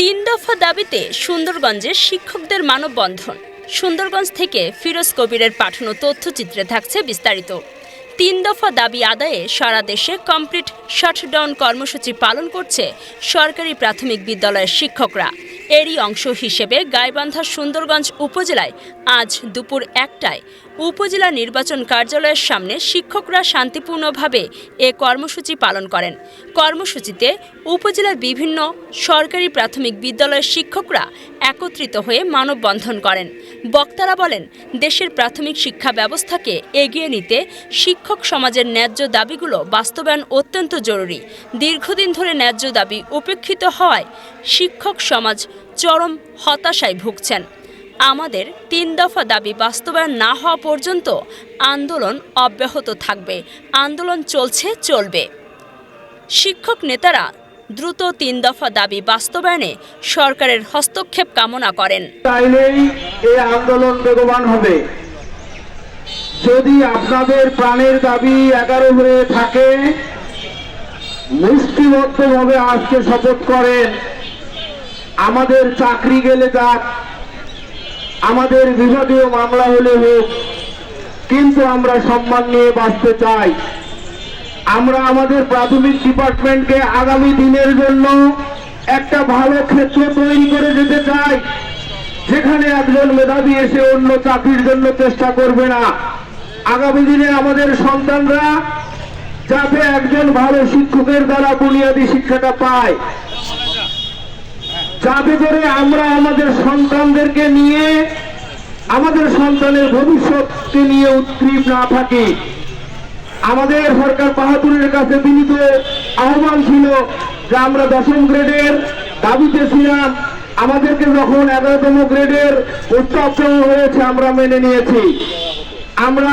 তিন দফা দাবিতে সুন্দরগঞ্জে শিক্ষকদের মানববন্ধন। সুন্দরগঞ্জ থেকে ফিরোজ কবিরের পাঠানো তথ্যচিত্রে থাকছে বিস্তারিত। তিন দফা দাবি আদায়ে সারা দেশে কমপ্লিট শাটডাউন কর্মসূচি পালন করছে সরকারি প্রাথমিক বিদ্যালয়ের শিক্ষকরা। এরই অংশ হিসেবে গাইবান্ধা সুন্দরগঞ্জ উপজেলায় আজ দুপুর একটায় উপজেলা নির্বাচন কার্যালয়ের সামনে শিক্ষকরা শান্তিপূর্ণভাবে এ কর্মসূচি পালন করেন। কর্মসূচিতে উপজেলার বিভিন্ন সরকারি প্রাথমিক বিদ্যালয়ের শিক্ষকরা একত্রিত হয়ে মানববন্ধন করেন। বক্তারা বলেন, দেশের প্রাথমিক শিক্ষা ব্যবস্থাকে এগিয়ে নিতে শিক্ষক সমাজের ন্যায্য দাবিগুলো বাস্তবায়ন অত্যন্ত জরুরি। দীর্ঘদিন ধরে ন্যায্য দাবি উপেক্ষিত হওয়ায় শিক্ষক সমাজ চরম হতাশায় ভুগছেন। আমাদের তিন দফা দাবি বাস্তবায়ন না হওয়া পর্যন্ত আন্দোলন অব্যাহত থাকবে। আন্দোলন চলছে, চলবে। শিক্ষক নেতারা দ্রুত তিন দফা দাবি বাস্তবায়নে সরকারের হস্তক্ষেপ কামনা করেন। তাইলেই এই আন্দোলন বেগবান হবে। যদি আপনাদের প্রাণের দাবি এগারো হয়ে থাকে, মুষ্টিবদ্ধভাবে আজকে শপথ করেন, আমাদের চাকরি গেলে যাক, আমাদের বিভাগীয় মামলা হলে হোক, কিন্তু আমরা সম্মান নিয়ে বাঁচতে চাই। আমরা আমাদের প্রাথমিক ডিপার্টমেন্টকে আগামী দিনের জন্য একটা ভালো ক্ষেত্র তৈরি করে যেতে চাই, যেখানে একজন মেধাবী এসে অন্য চাকরির জন্য চেষ্টা করবে না। আগামী দিনে আমাদের সন্তানরা যাতে একজন ভালো শিক্ষকের দ্বারা বুনিয়াদী শিক্ষাটা পায়। যাতে করে আমরা আমাদের সন্তানদেরকে নিয়ে, আমাদের সন্তানের ভবিষ্যৎকে নিয়ে উদ্গ্রীব না থাকি। আমাদের সরকার বাহাদুরের কাছে বিনীত আহ্বান ছিল যে আমরা দশম গ্রেডের দাবিতে ছিলাম। আমাদেরকে যখন এগারোতম গ্রেডের উত্তপ্ত হয়েছে, আমরা মেনে নিয়েছি। আমরা